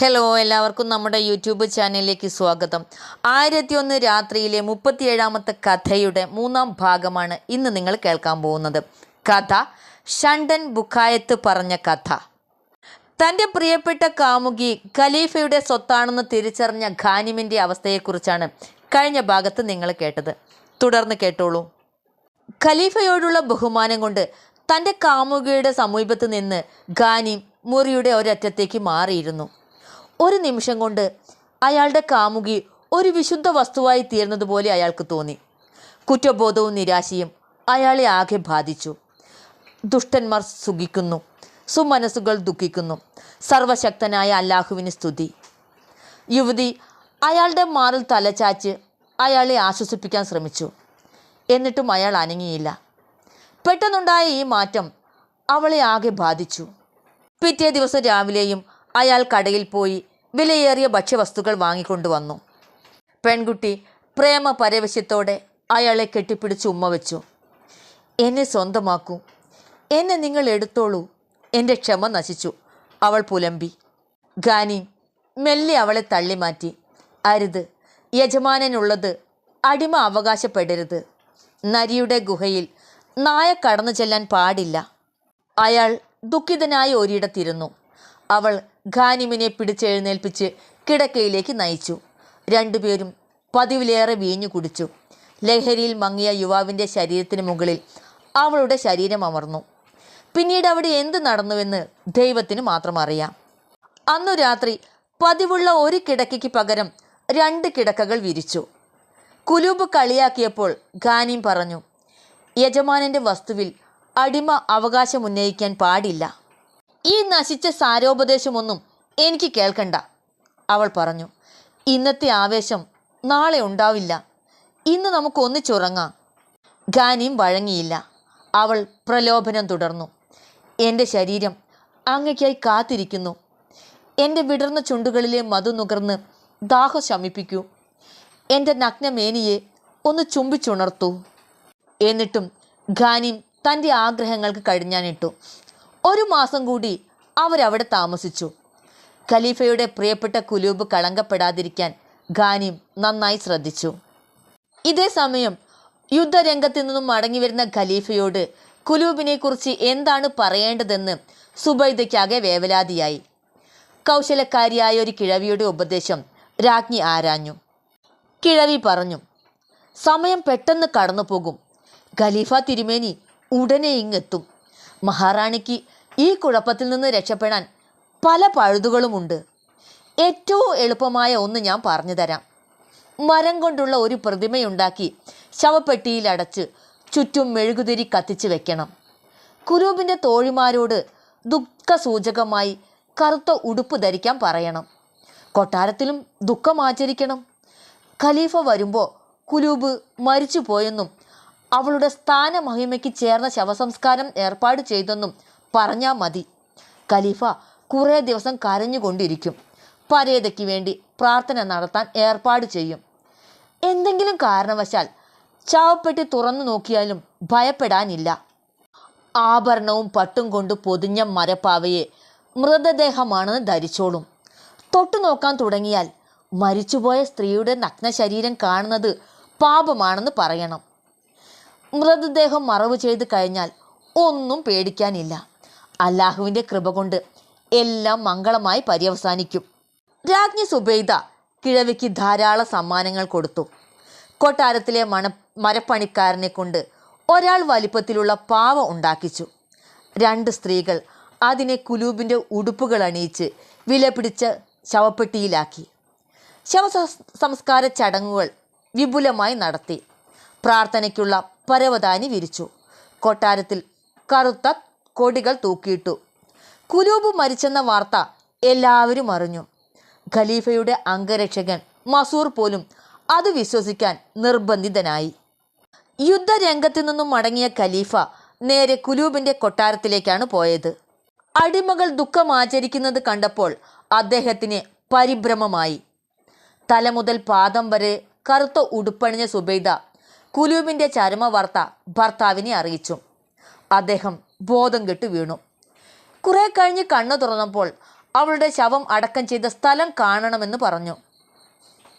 Hello എല്ലാവർക്കും നമ്മുടെ YouTube ചാനലിലേക്ക് സ്വാഗതം. ആയിരത്തി ഒന്ന് രാത്രിയിലെ മുപ്പത്തിയേഴാമത്തെ കഥയുടെ മൂന്നാം ഭാഗമാണ് ഇന്ന് നിങ്ങൾ കേൾക്കാൻ പോകുന്നത്. കഥ ഷണ്ടൻ ബുക്കായത്ത് പറഞ്ഞ കഥ. തന്റെ പ്രിയപ്പെട്ട കാമുകി ഖലീഫയുടെ സ്വത്താണെന്ന് തിരിച്ചറിഞ്ഞ ഖാനിമിന്റെ അവസ്ഥയെക്കുറിച്ചാണ് കഴിഞ്ഞ ഭാഗത്ത് നിങ്ങൾ കേട്ടത്. തുടർന്ന് കേട്ടോളൂ. ഖലീഫയോടുള്ള ബഹുമാനം കൊണ്ട് തന്റെ കാമുകിയുടെ സമീപത്ത് നിന്ന് ഖാനിം മുറിയുടെ ഒരറ്റത്തേക്ക് മാറിയിരുന്നു. ഒരു നിമിഷം കൊണ്ട് അയാളുടെ കാമുകി ഒരു വിശുദ്ധ വസ്തുവായി തീർന്നതുപോലെ അയാൾക്ക് തോന്നി. കുറ്റബോധവും നിരാശയും അയാളെ ആകെ ബാധിച്ചു. ദുഷ്ടന്മാർ സുഖിക്കുന്നു. സുമനസ്സുകൾ ദുഃഖിക്കുന്നു. സർവശക്തനായ അല്ലാഹുവിന് സ്തുതി. യുവതി അയാളുടെ മാറിൽ തലചാച്ച് അയാളെ ആശ്വസിപ്പിക്കാൻ ശ്രമിച്ചു. എന്നിട്ടും അയാൾ അനങ്ങിയില്ല. പെട്ടെന്നുണ്ടായ ഈ മാറ്റം അവളെ ആകെ ബാധിച്ചു. പിറ്റേ ദിവസം രാവിലെയും അയാൾ കടയിൽ പോയി വിലയേറിയ ഭക്ഷ്യവസ്തുക്കൾ വാങ്ങിക്കൊണ്ടുവന്നു. പെൺകുട്ടി പ്രേമ പരവശ്യത്തോടെ അയാളെ കെട്ടിപ്പിടിച്ച് ഉമ്മ വെച്ചു. എന്നെ സ്വന്തമാക്കൂ. എന്നെ നിങ്ങൾ എടുത്തോളൂ. എന്റെ ക്ഷമ നശിച്ചു. അവൾ പുലമ്പി. ഗാനി മെല്ലെ അവളെ തള്ളിമാറ്റി. അരുത്. യജമാനനുള്ളത് അടിമ അവകാശപ്പെടരുത്. നരിയുടെ ഗുഹയിൽ നായ കടന്നു ചെല്ലാൻ പാടില്ല. അയാൾ ദുഃഖിതനായി ഒരിടത്തിരുന്നു. അവൾ ഖാനിമിനെ പിടിച്ചെഴുന്നേൽപ്പിച്ച് കിടക്കയിലേക്ക് നയിച്ചു. രണ്ടുപേരും പതിവിലേറെ വീഞ്ഞു കുടിച്ചു. ലഹരിയിൽ മങ്ങിയ യുവാവിന്റെ ശരീരത്തിന് മുകളിൽ അവളുടെ ശരീരം അമർന്നു. പിന്നീട് അവിടെ എന്ത് നടന്നുവെന്ന് ദൈവത്തിന് മാത്രം അറിയാം. അന്നു രാത്രി പതിവുള്ള ഒരു കിടക്കയ്ക്ക് പകരം രണ്ട് കിടക്കകൾ വിരിച്ചു. കുലൂബ് കളിയാക്കിയപ്പോൾ ഖാനിം പറഞ്ഞു യജമാനന്റെ വസ്തുവിൽ അടിമ അവകാശമുന്നയിക്കാൻ പാടില്ല. ഈ നശിച്ച സാരോപദേശമൊന്നും എനിക്ക് കേൾക്കണ്ട. അവൾ പറഞ്ഞു ഇന്നത്തെ ആവേശം നാളെ ഉണ്ടാവില്ല. ഇന്ന് നമുക്ക് ഒന്നിച്ചുറങ്ങാം. ഗാനിയും വഴങ്ങിയില്ല. അവൾ പ്രലോഭനം തുടർന്നു എന്റെ ശരീരം അങ്ങയ്ക്കായി കാത്തിരിക്കുന്നു. എന്റെ വിടർന്ന ചുണ്ടുകളിലെ മധു നുകർന്ന് ദാഹം ശമിപ്പിക്കൂ. എന്റെ നഗ്നമേനിയെ ഒന്ന് ചുംബിച്ചുണർത്തു. എന്നിട്ടും ഖാനിം തന്റെ ആഗ്രഹങ്ങൾക്ക് കഴിഞ്ഞാനിട്ടു ഒരു മാസം കൂടി അവരവിടെ താമസിച്ചു. ഖലീഫയുടെ പ്രിയപ്പെട്ട കുലൂബ് കളങ്കപ്പെടാതിരിക്കാൻ ഖാനിം നന്നായി ശ്രദ്ധിച്ചു. ഇതേ സമയം യുദ്ധരംഗത്തു നിന്നും മടങ്ങി വരുന്ന ഖലീഫയോട് കുലൂബിനെക്കുറിച്ച് എന്താണ് പറയേണ്ടതെന്ന് സുബൈദയ്ക്കാകെ വേവലാതിയായി. കൗശലക്കാരിയായ ഒരു കിഴവിയുടെ ഉപദേശം രാജ്ഞി ആരാഞ്ഞു. കിഴവി പറഞ്ഞു സമയം പെട്ടെന്ന് കടന്നു പോകും ഖലീഫ തിരുമേനി ഉടനെ ഇങ്ങെത്തും. മഹാറാണിക്ക് ഈ കുഴപ്പത്തിൽ നിന്ന് രക്ഷപ്പെടാൻ പല പഴുതുകളുമുണ്ട്. ഏറ്റവും എളുപ്പമായ ഒന്ന് ഞാൻ പറഞ്ഞു തരാം. മരം കൊണ്ടുള്ള ഒരു പ്രതിമയുണ്ടാക്കി ശവപ്പെട്ടിയിൽ അടച്ച് ചുറ്റും മെഴുകുതിരി കത്തിച്ച് വെക്കണം. കുരൂപിന്റെ തോഴിമാരോട് ദുഃഖസൂചകമായി കറുത്ത ഉടുപ്പ് ധരിക്കാൻ പറയണം. കൊട്ടാരത്തിലും ദുഃഖം ആചരിക്കണം. ഖലീഫ വരുമ്പോൾ കുലൂബ് മരിച്ചു പോയെന്നും അവളുടെ സ്ഥാനമഹിമയ്ക്ക് ചേർന്ന ശവസംസ്കാരം ഏർപ്പാട് ചെയ്തെന്നും പറഞ്ഞാൽ മതി. ഖലീഫ കുറേ ദിവസം കരഞ്ഞുകൊണ്ടിരിക്കും. പരേതയ്ക്ക് വേണ്ടി പ്രാർത്ഥന നടത്താൻ ഏർപ്പാട് ചെയ്യും. എന്തെങ്കിലും കാരണവശാൽ ചാവപ്പെട്ടി തുറന്നു നോക്കിയാലും ഭയപ്പെടാനില്ല. ആഭരണവും പട്ടും കൊണ്ട് പൊതിഞ്ഞ മരപ്പാവയെ മൃതദേഹമാണെന്ന് ധരിച്ചോളും. തൊട്ടു നോക്കാൻ തുടങ്ങിയാൽ മരിച്ചുപോയ സ്ത്രീയുടെ നഗ്ന ശരീരം കാണുന്നത് പാപമാണെന്ന് പറയണം. മൃതദേഹം മറവ് ചെയ്ത് കഴിഞ്ഞാൽ ഒന്നും പേടിക്കാനില്ല. അല്ലാഹുവിന്റെ കൃപ കൊണ്ട് എല്ലാം മംഗളമായി പര്യവസാനിക്കും. രാജ്ഞി സുബൈദ കിഴവിക്ക് ധാരാളം സമ്മാനങ്ങൾ കൊടുത്തു. കൊട്ടാരത്തിലെ മണ മരപ്പണിക്കാരനെ കൊണ്ട് ഒരാൾ വലിപ്പത്തിലുള്ള പാവ ഉണ്ടാക്കിച്ചു. രണ്ട് സ്ത്രീകൾ അതിനെ കുലൂബിന്റെ ഉടുപ്പുകൾ അണിയിച്ച് വിലപിടിച്ച ശവപ്പെട്ടിയിലാക്കി. ശവ സംസ്കാര ചടങ്ങുകൾ വിപുലമായി നടത്തി. പ്രാർത്ഥനയ്ക്കുള്ള പരവതാനി വിരിച്ചു. കൊട്ടാരത്തിൽ കറുത്ത കൊടികൾ തൂക്കിയിട്ടു. കുലൂബ് മരിച്ചെന്ന വാർത്ത എല്ലാവരും അറിഞ്ഞു. ഖലീഫയുടെ അംഗരക്ഷകൻ മസൂർ പോലും അത് വിശ്വസിക്കാൻ നിർബന്ധിതനായി. യുദ്ധരംഗത്തു നിന്നും മടങ്ങിയ ഖലീഫ നേരെ കുലൂബിന്റെ കൊട്ടാരത്തിലേക്കാണ് പോയത്. അടിമകൾ ദുഃഖം ആചരിക്കുന്നത് കണ്ടപ്പോൾ അദ്ദേഹത്തിന് പരിഭ്രമമായി. തല മുതൽ പാദം വരെ കറുത്ത ഉടുപ്പണിഞ്ഞ സുബൈദ കുലൂബിന്റെ ചരമവാർത്ത ഭർത്താവിനെ അറിയിച്ചു. അദ്ദേഹം ബോധം കെട്ട് വീണു. കുറെ കഴിഞ്ഞ് കണ്ണു തുറന്നപ്പോൾ അവളുടെ ശവം അടക്കം ചെയ്ത സ്ഥലം കാണണമെന്ന് പറഞ്ഞു.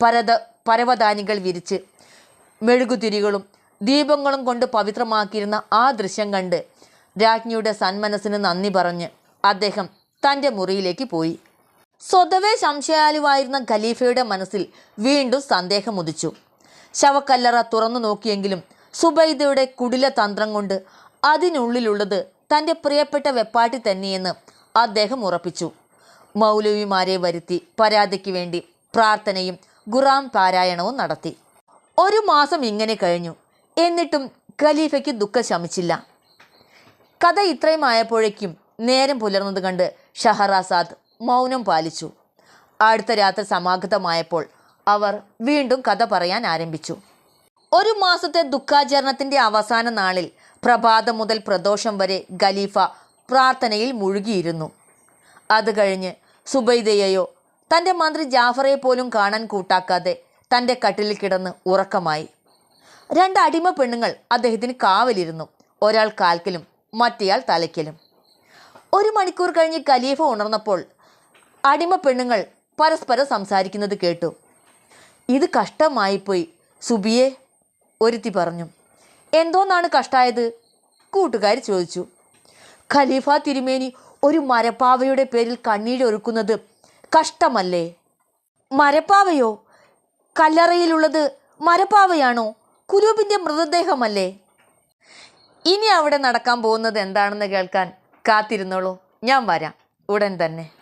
പരത പരവതാനികൾ വിരിച്ച് മെഴുകുതിരികളും ദീപങ്ങളും കൊണ്ട് പവിത്രമാക്കിയിരുന്ന ആ ദൃശ്യം കണ്ട് രാജ്ഞിയുടെ സന്മനസ്സിന് നന്ദി പറഞ്ഞ് അദ്ദേഹം തന്റെ മുറിയിലേക്ക് പോയി. സ്വതവേ സംശയാലുവായിരുന്ന ഖലീഫയുടെ മനസ്സിൽ വീണ്ടും സന്ദേഹം ഉദിച്ചു. ശവക്കല്ലറ തുറന്നു നോക്കിയെങ്കിലും സുബൈദയുടെ കുടില തന്ത്രം കൊണ്ട് അതിനുള്ളിലുള്ളത് തന്റെ പ്രിയപ്പെട്ട വെപ്പാട്ടി തന്നെയെന്ന് അദ്ദേഹം ഉറപ്പിച്ചു. മൗലവിമാരെ വരുത്തി പരാതിക്ക് വേണ്ടി പ്രാർത്ഥനയും ഖുറാം പാരായണവും നടത്തി. ഒരു മാസം ഇങ്ങനെ കഴിഞ്ഞു. എന്നിട്ടും ഖലീഫയ്ക്ക് ദുഃഖം ശമിച്ചില്ല. കഥ ഇത്രയും ആയപ്പോഴേക്കും നേരം പുലർന്നത് കണ്ട് ഷഹറാസാദ് മൗനം പാലിച്ചു. അടുത്ത രാത്രി സമാഗതമായപ്പോൾ അവർ വീണ്ടും കഥ പറയാൻ ആരംഭിച്ചു. ഒരു മാസത്തെ ദുഃഖാചരണത്തിന്റെ അവസാന നാളിൽ പ്രഭാതം മുതൽ പ്രദോഷം വരെ ഖലീഫ പ്രാർത്ഥനയിൽ മുഴുകിയിരുന്നു. അത് കഴിഞ്ഞ് സുബൈദയെയോ തന്റെ മന്ത്രി ജാഫറെ പോലും കാണാൻ കൂട്ടാക്കാതെ തന്റെ കട്ടിലിൽ കിടന്ന് ഉറക്കമായി. രണ്ട് അടിമ പെണ്ണുങ്ങൾ അദ്ദേഹത്തിന് കാവലിരുന്നു ഒരാൾ കാൽക്കലും മറ്റേയാൾ തലയ്ക്കലും. ഒരു മണിക്കൂർ കഴിഞ്ഞ് ഖലീഫ ഉണർന്നപ്പോൾ അടിമ പെണ്ണുങ്ങൾ പരസ്പരം സംസാരിക്കുന്നത് കേട്ടു. ഇത് കഷ്ടമായിപ്പോയി സുബിയെ ഒരുത്തി പറഞ്ഞു. എന്തോന്നാണ് കഷ്ടായത്? കൂട്ടുകാർ ചോദിച്ചു. ഖലീഫ തിരുമേനി ഒരു മരപ്പാവയുടെ പേരിൽ കണ്ണീരൊരുക്കുന്നത് കഷ്ടമല്ലേ? മരപ്പാവയോ? കല്ലറയിലുള്ളത് മരപ്പാവയാണോ? കുരൂപിന്റെ മൃതദേഹമല്ലേ? ഇനി അവിടെ നടക്കാൻ പോകുന്നത് എന്താണെന്ന് കേൾക്കാൻ കാത്തിരുന്നോളൂ. ഞാൻ വരാം. ഉടൻ തന്നെ.